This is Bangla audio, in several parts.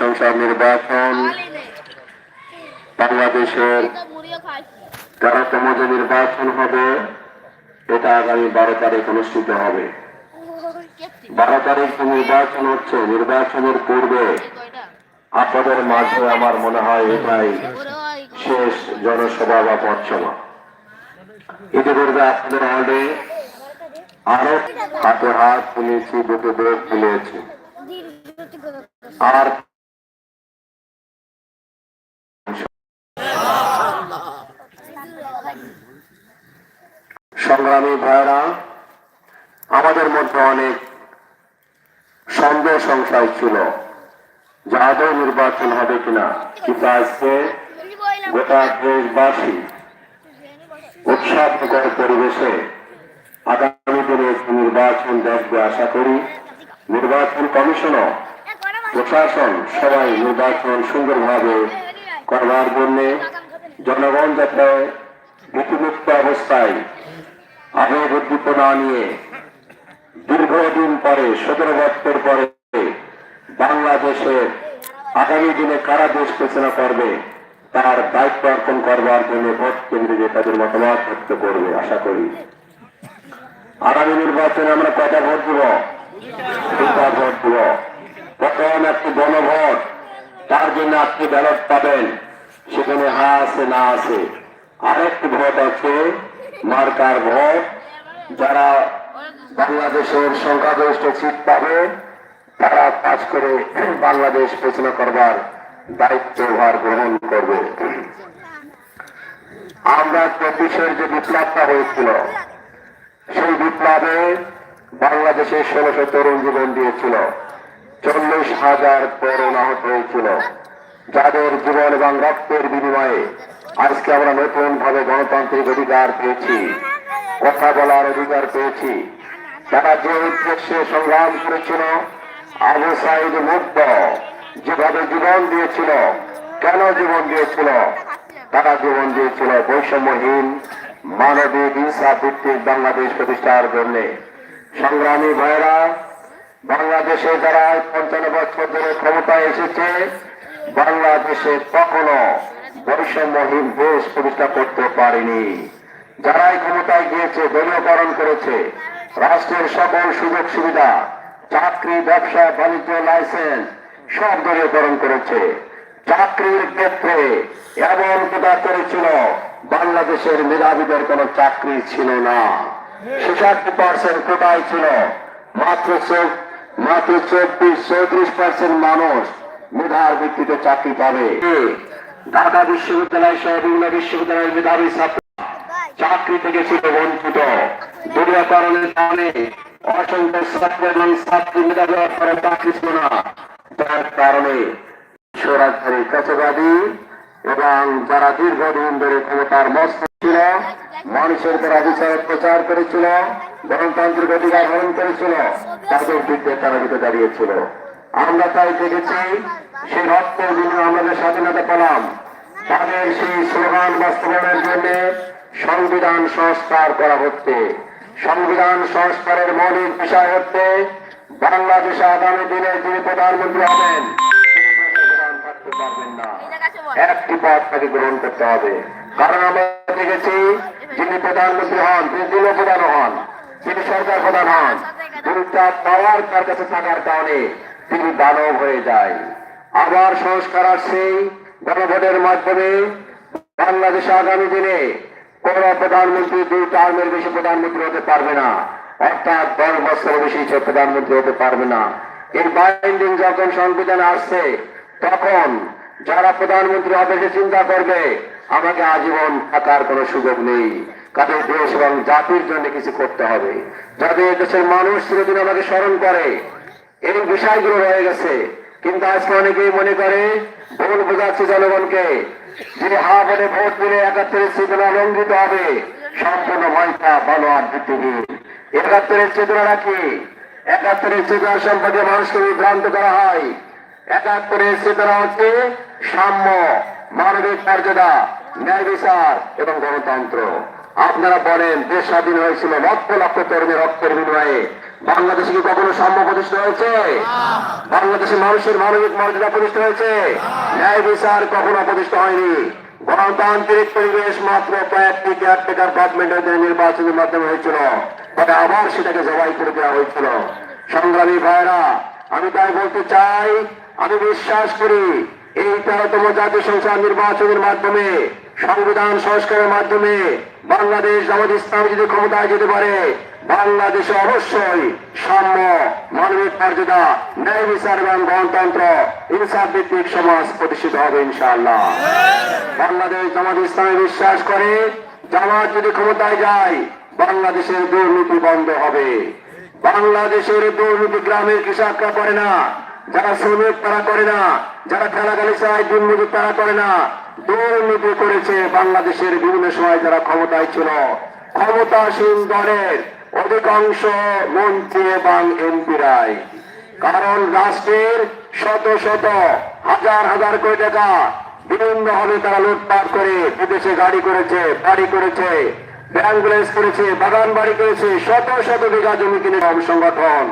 সংসদ নির্বাচন। বাংলাদেশের তেরোতম যে নির্বাচন হবে, এটা আগামী বারো তারিখ অনুষ্ঠিত হবে। বারো তারিখ নির্বাচন হচ্ছে, নির্বাচনের পূর্বে আপনাদের মাঝে আমার মনে হয় এটাই শেষ জনসভা বা পথসভা। ইতিপূর্বে আপনাদের হলে আরও হাতে হাত তুলেছি দুটো বেগ তুলেছি আর সংগ্রামী ভাইরা, আমাদের মধ্যে অনেক সন্দেহ সংশয় ছিল যে আদৌ নির্বাচন হবে কিনা। কিন্তু আজকে গোটা দেশবাসী উৎসবমুখর পরিবেশে আগামী দিনে নির্বাচন দেখবে আশা করি, নির্বাচন কমিশনও প্রশাসন সবাই নির্বাচন সুন্দরভাবে করবার জন্য জনগণ যাতে ভীতিমুক্ত অবস্থায় আবেগ উদ্দীপ না নিয়ে দীর্ঘদিন পরে, সতেরো বছর পরে বাংলাদেশের আগামী দিনে কারা দেশ পেছনা করবে, তার দায়িত্ব অর্পণ করবার জন্য ভোট কেন্দ্রে যে তাদের মতামত ব্যক্ত করবে, আশা করি। আগামী নির্বাচনে আমরা কটা ভোট দিব? দুটা ভোট দিব। প্রথম একটি গণভোট। তার জন্য আপনি ব্যালট পাবেন। সেখানে হা আছে না আছে আরেকটি ভোট আছে, মার্কার ভোট। যারা বাংলাদেশের সংখ্যাগরিষ্ঠ সিট পাবে, তারা কাজ করে বাংলাদেশ পেছনে করবার দায়িত্ব ভার গ্রহণ করবে। আমরা চব্বিশের যে বিপ্লবটা হয়েছিল, সেই বিপ্লবে বাংলাদেশের ষোলোশো তরুণ জীবন দিয়েছিল। চল্লিশ হাজার তরুণ আহত হয়েছিল। যাদের জীবন এবং রক্তের বিনিময়ে আজকে আমরা নতুন ভাবে গণতান্ত্রিক অধিকার পেয়েছি, কথা বলার অধিকার পেয়েছি। তারা যে উদ্দেশ্যে সংগ্রাম করেছিল, আবু সাইদ মুক্ত যেভাবে জীবন দিয়েছিল, কেন জীবন দিয়েছিল? তারা জীবন দিয়েছিল বৈষম্যহীন, মানবিক, ইনসাফ ভিত্তিক বাংলাদেশ প্রতিষ্ঠার জন্য। সংগ্রামী ভাইরা বাংলাদেশে যারা পঞ্চান্ন বছর ধরে ক্ষমতায় এসেছে বাংলাদেশে কখনো বৈষম্যহীন দেশ প্রতিষ্ঠা করতে পারেনি। যারাই ক্ষমতায় গিয়েছে, দলীয়করণ করেছে, রাষ্ট্রের সকল সুযোগ সুবিধা, চাকরি, ব্যবসা, বাণিজ্য, লাইসেন্স সব দলীয়করণ করেছে। চাকরির ক্ষেত্রে এমন কোথা করেছিল, বাংলাদেশের মেধাবীদের কোন চাকরি ছিল না। ছেষট্টি কোটায় ছিল, মাত্র চৌ- মাত্র চব্বিশ চৌত্রিশ পার্সেন্ট মানুষ মেধার ভিত্তিতে চাকরি পাবে। ঢাকা বিশ্ববিদ্যালয় সহ বিভিন্ন বিশ্ববিদ্যালয়ের মেধাবী ছাত্র চাকরি থেকে ছিল বঞ্চিত। দলীয়করণের কারণে অসংখ্য ছাত্র এবং ছাত্রী মেধাবী অর্থের চাকরি ছিল না। যার কারণে সরাসরি কাছাবাদী এবং যারা দীর্ঘদিন ধরে ক্ষমতার মস্ত ছিল মানুষের উপর অবিচার প্রচার করেছিল গণতান্ত্রিক অধিকার হরণ করেছিল তাদের বিরুদ্ধে তারা দিকে দাঁড়িয়েছিল। আমরা তাই দেখেছি সেই রক্তের বিনিময়ে আমরা যে স্বাধীনতা পেলাম তাদের সেই স্লোগান বাস্তবায়নের জন্য সংবিধান সংস্কার করা হচ্ছে। সংবিধান সংস্কারের মৌলিক বিষয় হচ্ছে বাংলাদেশে আগামী দিনে যিনি প্রধানমন্ত্রী হবেন একটি পথ তাকে গ্রহণ করতে হবে। কারণ আমরা দেখেছি যিনি প্রধানমন্ত্রী হন তিনি দিল প্রধান হন তিনি সরকার প্রধান হন দুইটা পাওয়ার তার কাছে থাকার কারণে তিনি দানব হয়ে যায়। আবার সংস্কার আসছে গণভোটের মাধ্যমে। বাংলাদেশে আগামী দিনে কোন প্রধানমন্ত্রী দুই টার্মের বেশি প্রধানমন্ত্রী হতে পারবে না। অর্থাৎ দশ বছরের বেশি সে প্রধানমন্ত্রী হতে পারবে না। এর বাইন্ডিং যখন সংবিধান আসছে, তখন যারা প্রধানমন্ত্রী হবে সে চিন্তা করবে আমাকে আজীবন থাকার কোনো সুযোগ নেই। কাজে দেশ এবং জাতির জন্য কিছু করতে হবে। যাতে দেশের মানুষ চিরদিন আমাকে স্মরণ করে। এই বিষয়গুলো রয়ে গেছে। কিন্তু আজকে অনেকেই মনে করে, ভুল বোঝাচ্ছে জনগণকে। যিনি হা বলে ভোট দিলে একাত্তরের চেতনা লঙ্ঘিত হবে। সম্পূর্ণ ভয়টা বলো আর ভিত্তিহীন একাত্তরের চেতনাটা কি? একাত্তরের চেতনা সম্পর্কে মানুষকে বিভ্রান্ত করা হয়। একাত্তরের চেতনা হচ্ছে সাম্য। মানবিক মর্যাদা, ন্যায় বিচার এবং গণতন্ত্র। আপনারা বলেন, দেশ স্বাধীন হয়েছিল লক্ষ লক্ষ তরুণের রক্তের বিনিময়ে। বাংলাদেশে কি কখনো সাম্য প্রতিষ্ঠা হয়েছে? বাংলাদেশের মানুষের মানবিক মর্যাদা প্রতিষ্ঠা হয়েছে? ন্যায় বিচার কখনো প্রতিষ্ঠা হয়নি। গণতান্ত্রিক পরিবেশ মাত্র কয়েকটি কেয়ারটেকার গভর্নমেন্টের নির্বাচনের মাধ্যমে হয়েছিল। তবে আবার সেটাকে জবাই করে দেওয়া হয়েছিল। সংগ্রামী ভাইরা আমি তাই বলতে চাই, আমি বিশ্বাস করি এই তেরোতম জাতীয় সংসদ নির্বাচনের মাধ্যমে, সংবিধান সংস্কারের মাধ্যমে বাংলাদেশ জামাত ইসলাম যদি ক্ষমতায় যেতে পারে, বাংলাদেশে অবশ্যই সাম্য মানবিক মর্যাদা, ন্যায় বিচার এবং গণতন্ত্র, ইনসাফ ভিত্তিক সমাজ প্রতিষ্ঠিত হবে ইনশাআল্লাহ। বাংলাদেশ জামাত ইসলামে বিশ্বাস করে, জামাত যদি ক্ষমতায় যায়, বাংলাদেশের দুর্নীতি বন্ধ হবে। বাংলাদেশের দুর্নীতি গ্রামের কৃষকরা করে না। যারা শ্রমিক তারা করে না, যারা খেলাগালি চায় দুর্নীতি তারা করে না। দুর্নীতি করেছে বাংলাদেশের বিভিন্ন সময় যারা ক্ষমতায় ছিল। ক্ষমতাসীন দলের অধিকাংশ মন্ত্রী এবং এমপিরাই। কারণ রাষ্ট্রের শত শত, হাজার হাজার কোটি টাকা বিভিন্ন ভাবে তারা লুটপাট করে বিদেশে গাড়ি করেছে, বাড়ি করেছে ব্যাংক করেছে, বাগান বাড়ি করেছে, শত শত বিঘা জমি কিনে সংগঠন।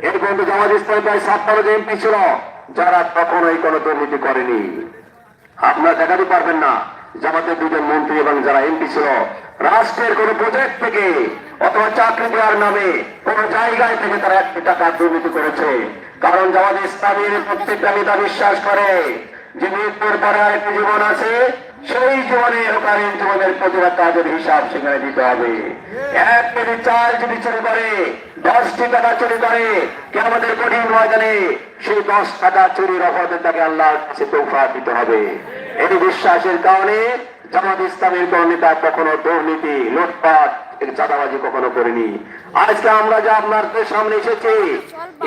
এর পর্যন্ত জামাত ইসলাম প্রায় সাতটারো যে এমপি ছিল, যারা কখনোই কোনো দুর্নীতি করেনি। আপনারা দেখাতে পারবেন না, জামাতের দুজন মন্ত্রী এবং যারা এমপি ছিল, রাষ্ট্রের কোন প্রজেক্ট থেকে অথবা চাকরি দেওয়ার নামে কোন জায়গায় থেকে তারা একটি টাকা দুর্নীতি করেছে। কারণ জামাত ইসলামের প্রত্যেকটা নেতা বিশ্বাস করে যে মৃত্যুর পরে আরেকটি জীবন আছে সেই জীবনে এরকালীন জীবনের প্রতিটা কাজের হিসাব সেখানে দিতে হবে। এক কেজি চাল যদি চুরি করে দশটি টাকা চুরি করে কে আমাদের কঠিন ময়দানে সেই দশ টাকা চুরির অপরাধের তাকে আল্লাহর কাছে তৌফা দিতে হবে। এই বিশ্বাসের কারণে জামাত ইসলামের কোন নেতা কখনো দুর্নীতি, লুটপাট চাঁদাবাজি কখনো করেনি। আজকে আমরা যে আপনাদের সামনে এসেছি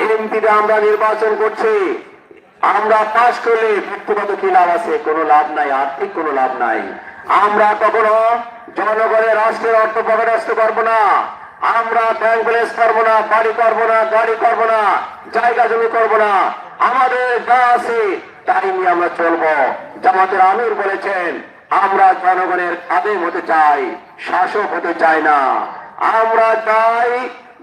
এমপিতে আমরা নির্বাচন করছি আমরা পাশ করলে ব্যক্তিগত কি লাভ আছে? কোনো লাভ নাই, আর্থিক কোনো লাভ নাই। আমরা কখনো জনগণের রাষ্ট্রের অর্থ পকেটস্থ করব না। আমরা ব্যাংক ব্যালেন্স করব না, বাড়ি করব না, গাড়ি করব না, জায়গা জমি করব না। আমাদের যা আছে, তাই নিয়ে আমরা চলবো। জামাতের আমির বলেছেন, আমরা জনগণের খাদেম হতে চাই, শাসক হতে চাই না। আমরা চাই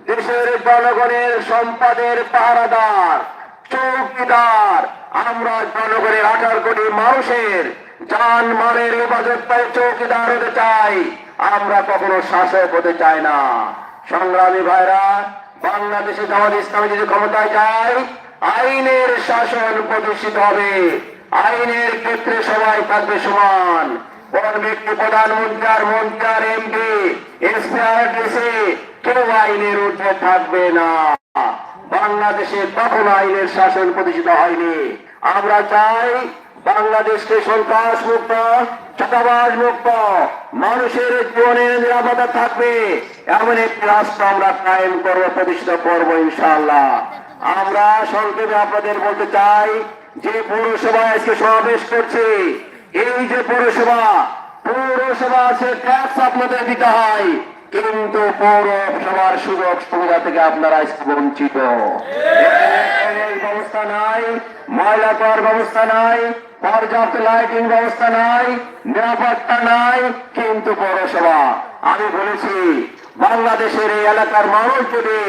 দেশের জনগণের সম্পদের পাহারাদার। চৌকিদার আমরা জনগণের আঠারো কোটি মানুষের জান মানের হেফাজত পাই, চৌকিদার হতে চাই। আমরা কখনো শাসক হতে চাই না। সংগ্রামী ভাইরা, বাংলাদেশে জামাত ইসলামী যদি ক্ষমতায় যায়, আইনের শাসন প্রতিষ্ঠিত হবে। আইনের ক্ষেত্রে সবাই থাকবে সমান। কোন ব্যক্তি প্রধানমন্ত্রী আর মন্ত্রী আর এমপি, এসপি আর কেউ আইনের ঊর্ধ্বে থাকবে না। বাংলাদেশে কখনো আইনের শাসন প্রতিষ্ঠিত হয়নি। আমরা চাই বাংলাদেশকে সন্ত্রাস মুক্ত চাঁদাবাজ মুক্ত মানুষের জীবনের নিরাপত্তা থাকবে, এমন একটি রাষ্ট্র আমরা কায়েম করব, প্রতিষ্ঠিত করব ইনশাআল্লাহ। আমরা সংক্ষেপে আপনাদের বলতে চাই যে পৌরসভা আজকে সমাবেশ করছে, এই যে পৌরসভা পৌরসভা আছে ট্যাক্স আপনাদের দিতে হয়। কিন্তু পৌরসভার সুযোগ সুবিধা থেকে আপনারা বঞ্চিত। ব্যবস্থা নাই, ময়লা করার ব্যবস্থা নাই, পর্যাপ্ত লাইটিং ব্যবস্থা নাই, নিরাপত্তা নাই, কিন্তু পৌরসভা, আমি বলেছি, বাংলাদেশের এই এলাকার মানুষ যদি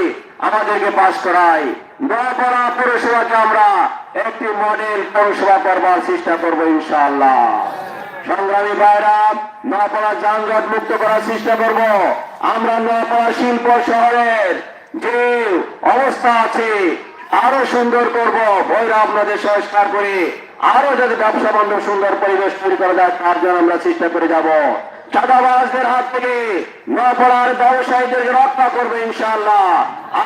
আমাদেরকে পাশ করায় পৌরসভাকে আমরা একটি মডেল পৌরসভা করবার চেষ্টা করব ইনশাআল্লাহ। সংগ্রামী ভাইরা, নোয়াপাড়া যানজট মুক্ত করার চেষ্টা করব। আমরা নোয়াপাড়া শিল্প শহরের যে অবস্থা আছে, আরও সুন্দর করব। ভৈরা আপনাদের সংস্কার করে, আরও যাতে ব্যবসা বান্ধব সুন্দর পরিবেশ তৈরি করা যায়, তার জন্য আমরা চেষ্টা করে যাব। চাঁদাবাজদের হাত থেকে নোয়াপাড়ার ব্যবসায়ীদেরকে রক্ষা করবে ইনশাআল্লাহ।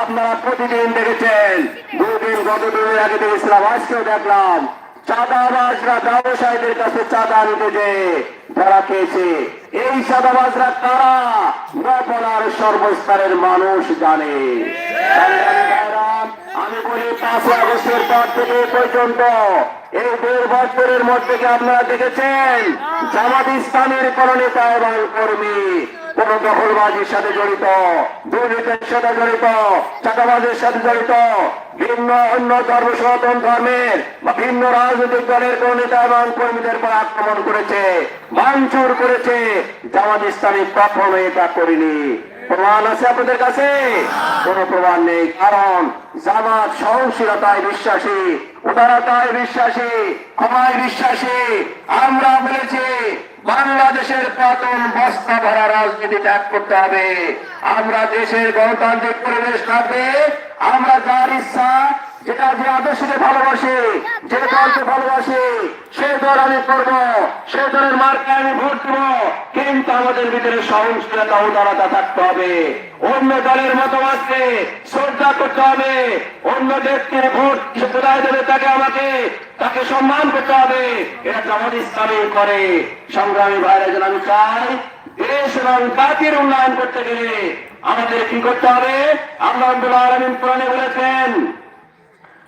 আপনারা প্রতিদিন দেখেছেন, দুদিন গত দুদিন আগে দেখেছিলাম, আজকেও দেখলাম। চাঁদাবাজরা ব্যবসায়ীদের কাছে চাঁদা নিতে যে ধরা খেয়েছে, এই চাঁদাবাজরা কারা? নপলার সর্বস্তরের মানুষ জানে। আমি বলি পাঁচই আগস্টের পর থেকে পর্যন্ত, এই দেড় বছরের মধ্যে আপনারা দেখেছেন? জামাত ইসলামের কোন নেতা এবং কর্মী কোন দখলবাজির সাথে জড়িত, দুর্নীতির সাথে জড়িত, চাঁদাবাজের সাথে জড়িত, ভিন্ন অন্য ধর্ম সনাতন ধর্মের বা ভিন্ন রাজনৈতিক দলের কোন নেতা এবং কর্মীদের পর আক্রমণ করেছে, ভাঙচুর করেছে। জামাত ইসলামী কখনো এটা করেনি। প্রমাণ আছে আপনাদের কাছে? কোন প্রমাণ নেই, কারণ জামাত সহনশীলতায় বিশ্বাসী, উদারতায় বিশ্বাসী, ক্ষমায় বিশ্বাসী। আমরা বলেছি বাংলাদেশের পতন বস্তা ভরা রাজনীতি ত্যাগ করতে হবে। আমরা দেশের গণতান্ত্রিক পরিবেশ থাকবে আমরা যার ইচ্ছা যেটা যে আদর্শকে ভালোবাসে যে দলকে ভালোবাসে, সে দল আমি করব, সে দলের মার্কে আমি ভোট দেব। কিন্তু আমাদের ভিতরে সহনশীলতা উদারতা থাকতে হবে। অন্য দলের মতামতকে শ্রদ্ধা করতে হবে। অন্য ব্যক্তির ভোট কোথায় দেবে তাকে আমাকে, তাকে সম্মান করতে হবে। এটা জামাত ইসলামী করে। সংগ্রামী ভাইরা যেন আমি চাই, দেশ এবং জাতির উন্নয়ন করতে গেলে আমাদের কি করতে হবে? আল্লাহ আব্দুল আলমিন কোরআনে বলেছেন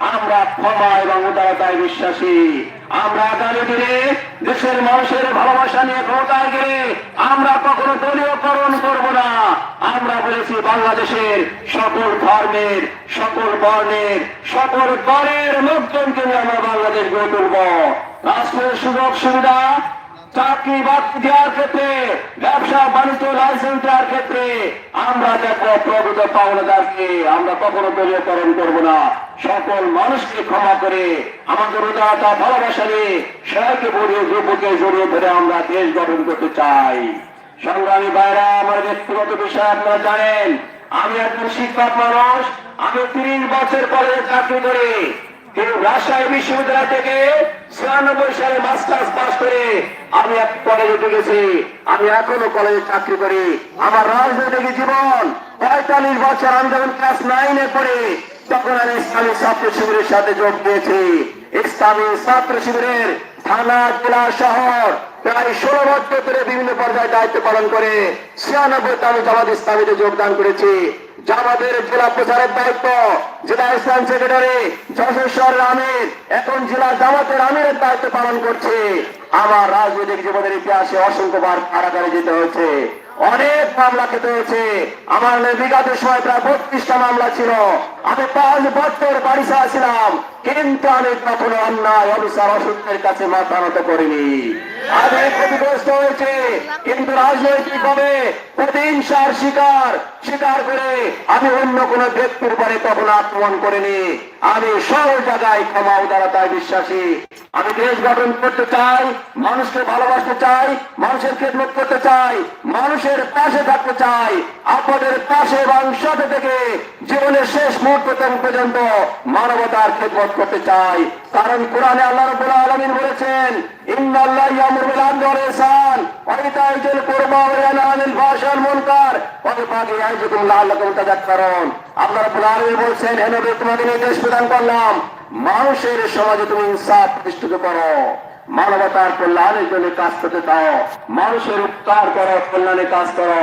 আমরা ক্ষমা এবং উদারতায় বিশ্বাসী। আমরা আগামী দিনে দেশের মানুষের ভালোবাসা নিয়ে ক্ষমতায় গেলে আমরা কখনো দলীয়করণ করব না। আমরা বলেছি বাংলাদেশের সকল ধর্মের, সকল বর্ণের, সকল দলের লোকজনকে নিয়ে আমরা বাংলাদেশ গড়ে তুলব। রাষ্ট্রের সুযোগ সুবিধা চাকরি বাকরি দেওয়ার ক্ষেত্রে, ব্যবসা, বাণিজ্য লাইসেন্স দেওয়ার ক্ষেত্রে আমরা দেখো প্রকৃত পাওনাদারকে আমরা কখনো দলীয়করণ করব না। সকল মানুষকে ক্ষমা করে আমাদের উদারতা, ভালোবাসা নিয়ে সবাইকে বলিয়ে যুবকে জড়িয়ে ধরে আমরা দেশ গঠন করতে চাই। সংগ্রামী ভাইরা, আমার ব্যক্তিগত বিষয় আপনারা জানেন, আমি একজন শিক্ষক মানুষ, আমি তিরিশ বছর কলেজে চাকরি করি। কিন্তু রাজশাহী বিশ্ববিদ্যালয় থেকে ছিয়ানব্বই সালে মাস্টার্স পাস করে আমি এক কলেজে ঢুকেছি। আমি এখনও কলেজে চাকরি করি। আমার রাজনৈতিক জীবন পঁয়তাল্লিশ বছর আমি যখন ক্লাস নাইনে পড়ি, তখন আমি ইসলামী ছাত্র শিবিরের সাথে যোগ দিয়েছি। ইসলামী ছাত্র শিবিরের থানা, জেলা, শহর প্রায় ষোলো বছর ধরে বিভিন্ন পর্যায়ে দায়িত্ব পালন করে ছিয়ানব্বই আমি জামাত ইসলামীতে যোগদান করেছি। জামাতের জেলা প্রচারের দায়িত্ব। জেলা ইসলাম সেক্রেটারি যশোর আমির এখন জেলা জামাতের আমিরের দায়িত্ব পালন করছে। আমার রাজনৈতিক জীবনের ইতিহাসে অসংখ্যবার কারাগারে যেতে হয়েছে। অনেক মামলা খেতে হয়েছে। আমার বিগত সময় প্রায় বত্রিশটা মামলা ছিল। আমি পাঁচ বছর বাড়ি ছিলাম কিন্তু আমি কখনো অন্যায়, অবিচার, অসত্যের কাছে মাথা নত করিনি। আমি ক্ষতিগ্রস্ত হয়েছে, কিন্তু রাজনৈতিক ভাবে প্রতিহিংসার শিকার স্বীকার করে আমি অন্য কোন ব্যক্তির পরে কখনো আক্রমণ করিনি। আমি সব জায়গায় ক্ষমা উদারতায় বিশ্বাসী। আমি দেশ গঠন করতে চাই, মানুষকে ভালোবাসতে চাই, মানুষের খেদমত করতে চাই, মানুষের পাশে থাকতে চাই। আপনাদের পাশে এবং সাথে থেকে জীবনের শেষ মুহূর্ত পর্যন্ত মানবতার খেদমত করতে চাই। কারণ কোরআনে আল্লাহ রব্বুল আলামিন বলেছেন মানুষের সমাজে তুমি ইনসাফ প্রতিষ্ঠিত করো, মানবতার কল্যাণের জন্য কাজ করতে দাও মানুষের উপকার করো, কল্যাণে কাজ করো।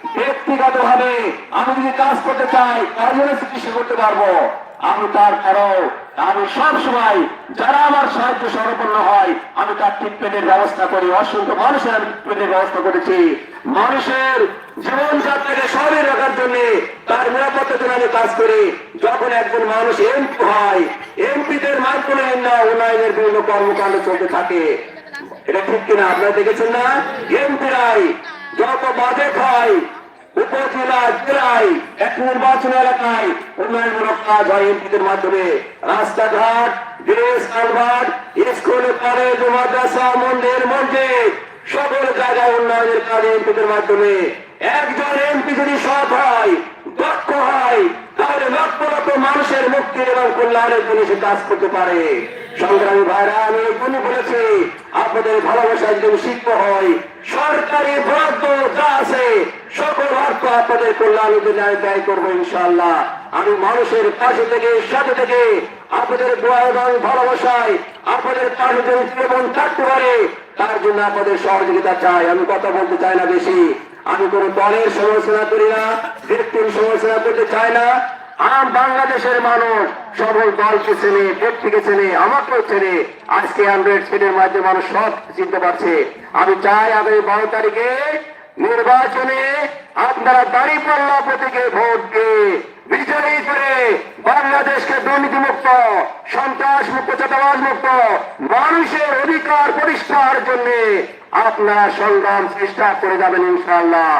ব্যক্তিগত ভাবে আমি যদি কাজ করতে চাই তার জন্য চিকিৎসা করতে পারব। আমি তারপরও আমি সব সময় যারা আমার সাহায্য সরপন্ন হয়, আমি তার ট্রিটমেন্টের ব্যবস্থা করি। অসংখ্য মানুষের আমি ট্রিটমেন্টের ব্যবস্থা করেছি। মানুষের জীবনযাত্রাকে স্বাভাবিক রাখার জন্য, তার নিরাপত্তার জন্য আমি কাজ করি। যখন একজন মানুষ এমপি হয়, এমপিদের মাধ্যমে না উন্নয়নের বিভিন্ন কর্মকাণ্ড চলতে থাকে। এটা ঠিক কিনা আপনারা দেখেছেন না? এমপিরাই যত বাজেট হয় জেলায় এক নির্বাচন এলাকায় উন্নয়নমূলক কাজ হয় এমপিদের মাধ্যমে। রাস্তাঘাট ব্রিজ কালভার্ট, স্কুল, কলেজ, মাদ্রাসা, মন্দির সকল জায়গায় উন্নয়নের কাজ এমপিদের মাধ্যমে। একজন এমপি যদি সৎ হয়, দক্ষ হয়, তাহলে লক্ষ লক্ষ মানুষের মুক্তি এবং কল্যাণের জন্য সে কাজ করতে পারে। সংগ্রামী ভাইরা, আমি এখনই বলেছি, আপনাদের ভালোবাসা একদম শিখত হয়, সরকারি বরাদ্দ যা আছে আপনাদের আমি ব্যয় করব ইনশাল্লাহ আমি মানুষের পাশে থেকে, সাথে থেকে আপনাদের দোয়া এবং ভালোবাসায় আপনাদের পাশে যেন জীবন থাকতে পারে, তার জন্য আপনাদের সহযোগিতা চাই। আমি কথা বলতে চাই না বেশি। আমি কোন দলের সমালোচনা করি না, ব্যক্তির সমালোচনা করতে চাই না। আম বাংলাদেশের মানুষ সকল দলকে চেনে, ব্যক্তিকে চেনে, আমাকেও চেনে। আজকে হান্ড্রেড সিটের মাধ্যমে মানুষ সব চিনতে পারছে। আমি চাই আগামী বারো তারিখে নির্বাচনে আপনারা দাঁড়ি পাল্লা প্রতীকে ভোট দিয়ে বিজয়ী করে বাংলাদেশকে দুর্নীতি মুক্ত সন্ত্রাস মুক্ত চাঁদাবাজ মুক্ত মানুষের অধিকার প্রতিষ্ঠার জন্য আপনারা সংগ্রাম চেষ্টা করে যাবেন ইনশাআল্লাহ।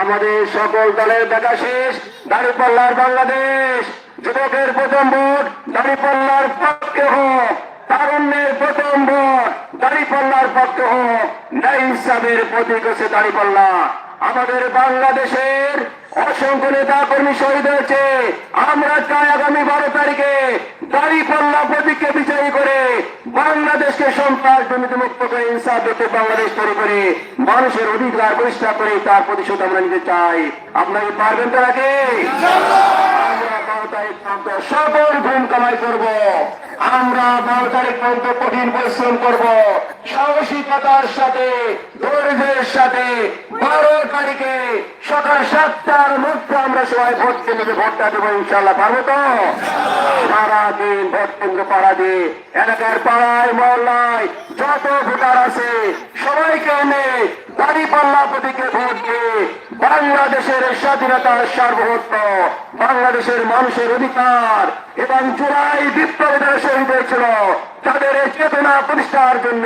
আমাদের সকল দলের দেখা শেষ দাঁড়িপাল্লার বাংলাদেশ। যুবকের প্রথম ভোট দাঁড়িপাল্লার পক্ষে হোক, তারুণ্যের প্রথম ভোট। দাঁড়িপাল্লার পক্ষ ন্যায় হিসাবের প্রতীক হচ্ছে দাঁড়িপাল্লা। আমাদের বাংলাদেশের অসংখ্য নেতা কর্মী শহীদ হয়েছে। আমরা চাই আগামী বারো তারিখে দাঁড়িপাল্লা প্রতীককে করে বাংলাদেশকে সন্ত্রাস দুর্নীতি মুক্ত করে, ইনসাফ দেখতে বাংলাদেশ তৈরি করে, মানুষের অধিকার পরিষ্কার করে, তার প্রতিশোধ আমরা নিতে চাই। আপনাকে পারবেন তো পর্যন্ত সকল ঘুম কামাই করব। আমরা বারো তারিখ পর্যন্ত কঠিন পরিশ্রম করব। সাহসিকতার সাথে, ধৈর্যের সাথে বারো তারিখে সকাল সাতটার মধ্যে আমরা সবাই ভোট কেন্দ্রে ভোটটা দেবো ইনশাল্লাহ পারব তো? পাড়া দিয়ে এলাকার পাড়ায়, মহল্লায় যত ভোটার আছে, সবাইকে এনে দাড়ি পাল্লা প্রতীকে ভোট দিয়ে বাংলাদেশের স্বাধীনতার সার্বভৌমত্ব, বাংলাদেশের মানুষের অধিকার এবং জুলাই বিপ্লবী শহীদ হয়েছিল, তাদের চেতনা প্রতিষ্ঠার জন্য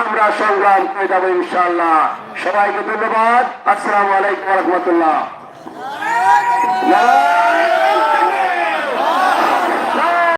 আমরা সংগ্রাম করে যাব ইনশাল্লাহ সবাইকে ধন্যবাদ। আসসালামু আলাইকুম রহমতুল্লাহ।